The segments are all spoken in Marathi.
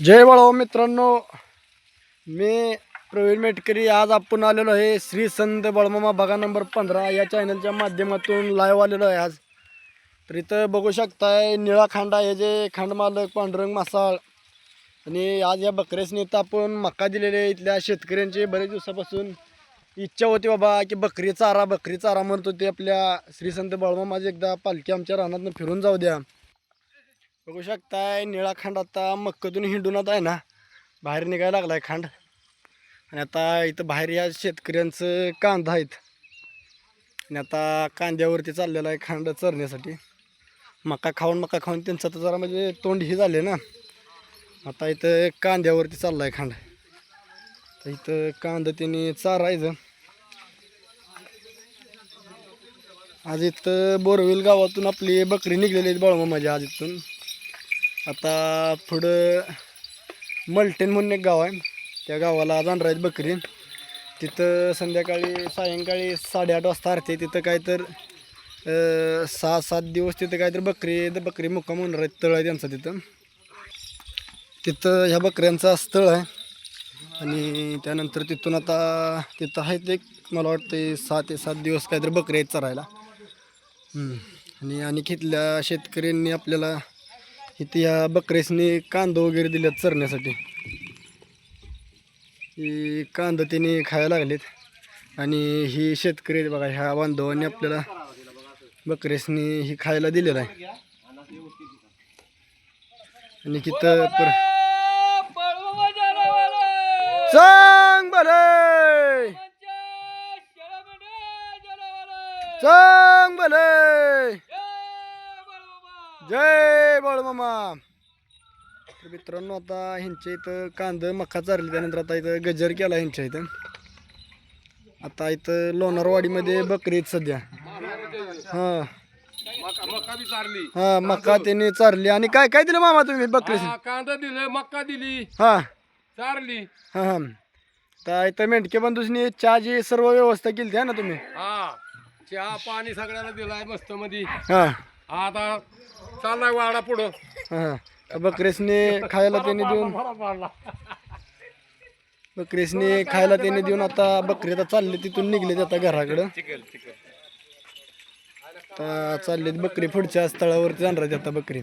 जय बाळाओ मित्रांनो. मी प्रवीण मेटकरी. आज आपण आलेलो आहे श्री संत बळमामा बघा नंबर पंधरा या चॅनलच्या माध्यमातून लाईव्ह आलेलो आहे आज. तर इथं बघू शकताय निळा खांडा हे जे खांडमालक पांडुरंग मासाळ आणि आज या बकऱ्यासनी इथं आपण मका दिलेले इथल्या शेतकऱ्यांचे बरेच दिवसापासून इच्छा होती बाबा की बकरी चारा बकरी चारा म्हणत होते आपल्या श्री संत बळमामाची एकदा पालखी आमच्या रानातनं फिरून जाऊ द्या. बघू शकताय निळा खांड आता मक्कतून हिंडून आता आहे ना. बाहेर निघायला लागलाय खांड. आणि आता इथं बाहेर या शेतकऱ्यांचं कांदा आहेत. आणि आता कांद्यावरती चाललेला आहे खांड चरण्यासाठी. मका खाऊन मका खाऊन त्यांचं तर जरा म्हणजे तोंड ही झाले ना. आता इथं कांद्यावरती चालला आहे खांड. तर इथं कांदा त्यांनी चारायचं. आज इथं बोरवेल गावातून आपली बकरी निघलेली आहेत बाळमामाच्या आज इथून. आता पुढं मल्टेन म्हणून एक गाव आहे. त्या गावाला जाणार आहेत बकरी. तिथं संध्याकाळी सायंकाळी साडेआठ वाजता आरते तिथं काय तर सहा सात दिवस तिथं काय तर बकरी बकरी मुक्काम होणार आहेत. तळ आहे त्यांचं तिथं. तिथं ह्या बकऱ्यांचा स्थळ आहे. आणि त्यानंतर तिथून आता तिथं आहेत एक मला वाटतं सहा ते सात दिवस काहीतरी बकरी आहेत चरायला. आणि आणि इथल्या शेतकऱ्यांनी आपल्याला इथे या बकऱ्यासनी कांदा वगैरे दिल्यात चरण्यासाठी. ही कांदा तिने खायला लागलेत. आणि ही शेतकरी आहेत बघा ह्या बांधवांनी आपल्याला बकरेसनी ही खायला दिलेलं आहे. आणि तिथं पर सांग बरे! चांग बरे! जय बाळमामा तर मित्रांनो आता ह्यांच्या इथं कांदा मक्का चारली त्यानंतर आता इथं गजर केला ह्यांच्या इथं. आता इथं लोणारवाडीमध्ये बकरी आहेत सध्या. हां. हां मक्का त्यांनी चारली. आणि काय काय दिलं मामा तुम्ही बकरी कांदा दिले मक्का दिली. हां. चारली. हां हां. तर इथं मेंढके बंधूसनी चहाची सर्व व्यवस्था केली आहे ना तुम्ही? हा. चहा पाणी सगळ्याला दिलाय मस्त मध्ये हां. आता चाललाय वाडा पुढं. हां बकरीसनी खायला त्यांनी देऊन बकरीसनी खायला त्यांनी देऊन आता बकरी आता चालले तिथून निघले आता घराकडं. चिकल चिकल आता चालले बकरी पुढच्या स्थळावरती जाणार आहेत आता बकरी.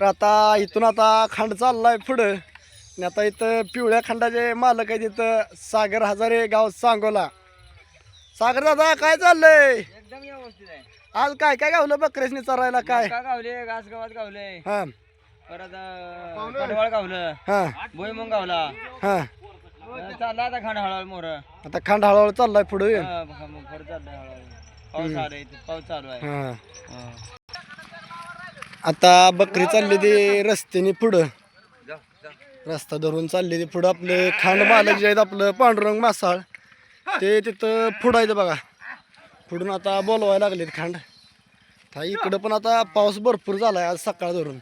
तर आता इथून आता खांड चाललाय पुढं. आणि आता इथं पिवळ्या खंडाचे मालक आहेत इथं. सागर हजारे गाव सांगोला. सागर दादा काय चाललंय? एकदम व्यवस्थित आहे. आज काय? काय गावलं बकरीसनी चरायला काय? का गावले घासगावात गावले. हा. परत अं, कडवाळ गावलं. हा. भुईमुंग गावला. हा. अं, चालला आता खांड हळूहळू मोर. आता खांड हळूहळू चाललाय पुढे. परत चाललंय हळूहळू पाऊस आलाय इथे, पाऊस चालू आहे. हा. हा. आता बकरी चालली ती रस्त्याने पुढं. रस्ता धरून चालली ती पुढं. आपले खांड मालक जे आहेत आपलं पांडुरंग मासाळ ते तिथं फुडायचं बघा. पुढून आता बोलवायला लागलेत खांड. हा इकडं पण आता पाऊस भरपूर झाला आहे आज सकाळ धरून.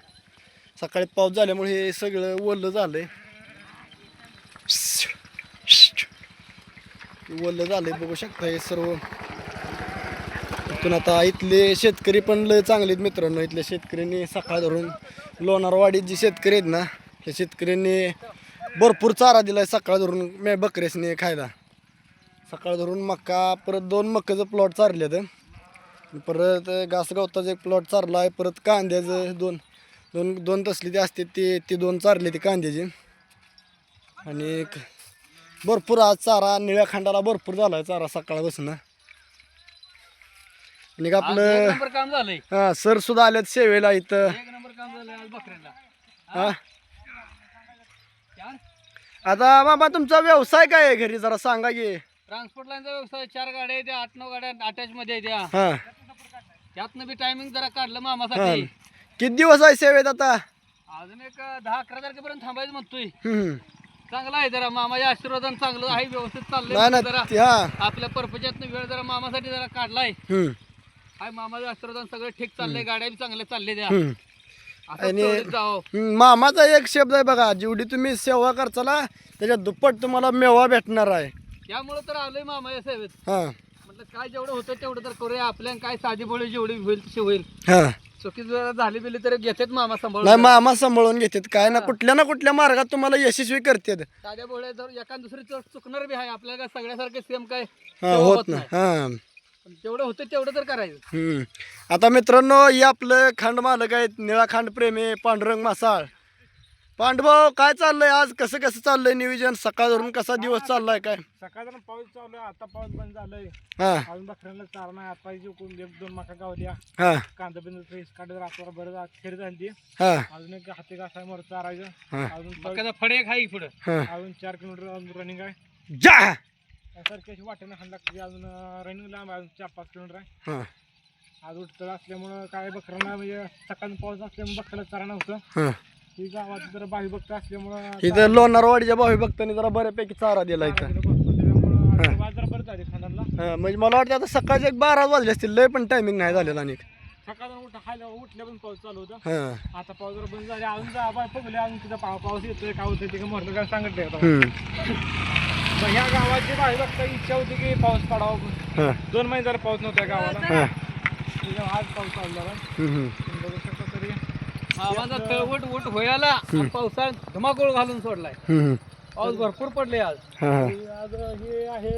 सकाळी पाऊस झाल्यामुळे हे सगळं ओलं झालंय. ओलं झालंय बघू शकता हे सर्व. इथून आता इथले शेतकरी पण लय चांगले आहेत मित्रांनो. इथल्या शेतकऱ्यांनी सकाळ धरून लोणारवाडीत जे शेतकरी आहेत ना त्या शेतकऱ्यांनी भरपूर चारा दिला आहे सकाळ धरून मे बकऱ्यासनी खायला. सकाळ धरून मक्का परत दोन मक्काचं प्लॉट चारले तर परत घासगावताचं एक प्लॉट चारला आहे परत कांद्याचं दोन दोन दोन तसली ते असते ते ते दोन चारले ते कांद्याचे. आणि भरपूर आज चारा निळ्या खांडाला भरपूर झाला आहे चारा सकाळपासून. आणि आपलं काम झालंय. हा सर सुद्धा आल्यात सेवेला इथं. एक नंबर काम झालंय आज बकऱ्यांना हा? आता बाबा तुमचा व्यवसाय काय आहे? घरी जरा सांगा की. ट्रान्सपोर्ट लाईनचा व्यवसाय चार गाड्या आहेत आठ नऊ गाड्या अटॅच मध्ये आहेत त्या हा. त्यातनं बी टायमिंग जरा काढलं हा. मामासाठी किती दिवस आहे सेवेत आता? अजून एक दहा अकरा तारखेपर्यंत थांबायचं म्हणतोय. हम्म. चांगला आहे जरा मामाच्या आशीर्वादानं चांगलं आहे व्यवस्थित नाही चाललंय जरा ना ते- हा. आपल्या परपंचातनं वेळ जरा मामासाठी जरा काढलाय. हम्म. हाय मामाच्या आशीर्वादानं सगळं ठीक चाललंय गाड्या बी चांगल्या चालल्या हम्म. असं आणि- हम्म, मामाचा एक शब्द आहे बघा जेवढी तुम्ही सेवा करचाला त्याच्या दुप्पट तुम्हाला मेवा भेटणार आहे. त्यामुळे तर आलोय मामाच्या सेवेत. हा. म्हटलं काय जेवढं होतं तेवढं तर करूया. आपल्या काय साधी बोळी जेवढी होईल तशी होईल. हा. चुकी जर झाली बिली तरी घेतात मामा सांभाळून. नाही मामा सांभाळून घेतात. काय ना कुठल्या ना कुठल्या मार्गात तुम्हाला यशस्वी करतात. साध्या बोळे जर एका दुसरी चूक चुकणार बी आहे. आपल्याला काय सगळ्यासारखे सेम काय? हा तेव्हा होत नाही. हा. पण जेवढं होतं तेवढं तर करायचं. हम्म. आता मित्रांनो हे आपलं खांड मालक आहेत. निळा खांड प्रेमी पांडुरंग मासाळ. पांडभाऊ काय चाललंय आज? कसं कसं चाललंय नियोजन? सकाळ धरून कसा दिवस चाललाय काय? सकाळचा पाऊस चालू आहे आता पाऊस बंद झालाय. हा. अजून बकऱ्यांना चारा नाही आता जिंकून एक दोन माका गावल्या हा. कांदा बिंदा फ्रेश काढत रात्र बरं खेळ झाली. हा. अजून एक हाती घासाय मर चारायचं हा. अजून फडे आहे पुढं हा. अजून चार किलोमीटर रनिंग आहे. जा! सारखी अशी वाटेनं खायला लागते अजून रनिंग लांब आहे अजून चार पाच किलोमीटर आहे. हा. आज उठतं असल्यामुळं काय बकऱ्यांना म्हणजे सकाळी पाऊस असल्यामुळे बकऱ्याला चारा नव्हतं. हा गावात जरा बाही असल्यामुळं इथं लोणारवाडीच्या भावी भक्तांनी जरा बऱ्यापैकी चारा दिला इथं. बाजार बरं झाली हा, म्हणजे मला वाटतं आता सकाळचे एक बारा वाजले असतील लय पण टायमिंग नाही झालेला आणि सकाळी उठ खायला उठल्या पण पाऊस चालू होता. हा. आता पाऊस जरा बंद झाले अजून जा बाय बघले अजून तिथं पाव पाऊस येतोय का होतंय ते का म्हटलं काय सांगत नाही आता. हम्म. मग ह्या गावाची इच्छा होती की पाऊस पडावा हा. दोन महिने झाले पाऊस नव्हता गावाला. हा. त्याच्यामुळे आज पाऊस चालू झाला. हम्म, हम्म. तुम्ही बघू शकता मामाचा तळवट उठ व्हायला आणि पावसाळ्यात धुमाकूळ घालून सोडलाय. हम्म. पाऊस भरपूर पडले आज. हा हा. हे आज हे आहे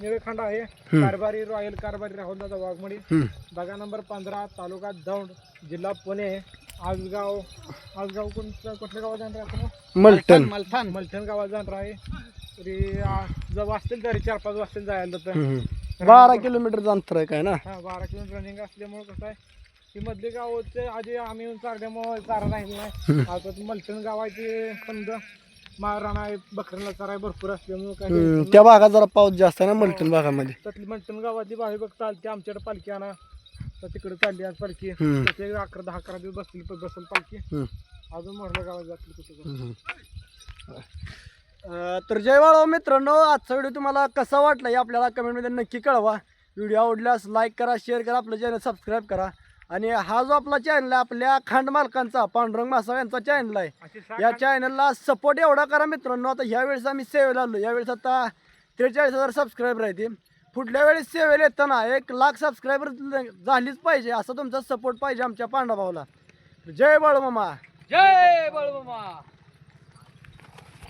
निळेखंड आहे. कारभारी रॉयल कारभारी राहुल दादा वाघमडी. हम्म. बगा नंबर पंधरा तालुका दौंड जिल्हा पुणे आजगाव. आजगाव कोणतं कुठल्या गावात जाणार आहे आपण? मल्टन मलथान मलठण गावात जाणार आहे. तरी आ, जर असतील तरी चार पाच वाजतील जायला तर. हम्म. बारा किलोमीटर अंतर आहे काय ना? हा बारा किलोमीटर रनिंग असल्यामुळे कसं आहे ही मधली गावचे आधी आम्ही येऊन चारल्यामुळे चारा राहिला नाही. आता ते मलठण गावाचे समजा. मारण आहे बकऱ्याला चारा आहे भरपूर असल्यामुळे हम्म, त्या भागात जरा पाऊस जास्त आहे ना मल्टन भागामध्ये? त्यातली मलठण गावातली भावी बघ चालते. आमच्याकडे पालखी आणा. तर तिकडे चालली आज पालखी. त्याचे अकरा दहा अकरा दिवस बसली बसल पालखी. अजून मोठ्या गावात जातील कुठे तर. जय बाळा मित्रांनो आजचा व्हिडिओ तुम्हाला कसा वाटला हे आपल्याला कमेंटमध्ये नक्की कळवा. व्हिडिओ आवडल्यास लाईक करा शेअर करा आपलं चॅनल सबस्क्राईब करा. आणि हा जो आपला चॅनल आहे आपल्या खांड मालकांचा पांडुरंग मासाळ यांचा चॅनल आहे. या चॅनलला सपोर्ट एवढा करा मित्रांनो. आता ह्या वेळेस आम्ही सेवेला आलो यावेळेस आता त्रेचाळीस हजार सबस्क्रायबर आहे ते पुढल्या वेळेस सेवेला येताना एक लाख सबस्क्रायबर झालीच पाहिजे असा तुमचा सपोर्ट पाहिजे आमच्या पांडभाऊला जय बाळू मामा जय बळमामा.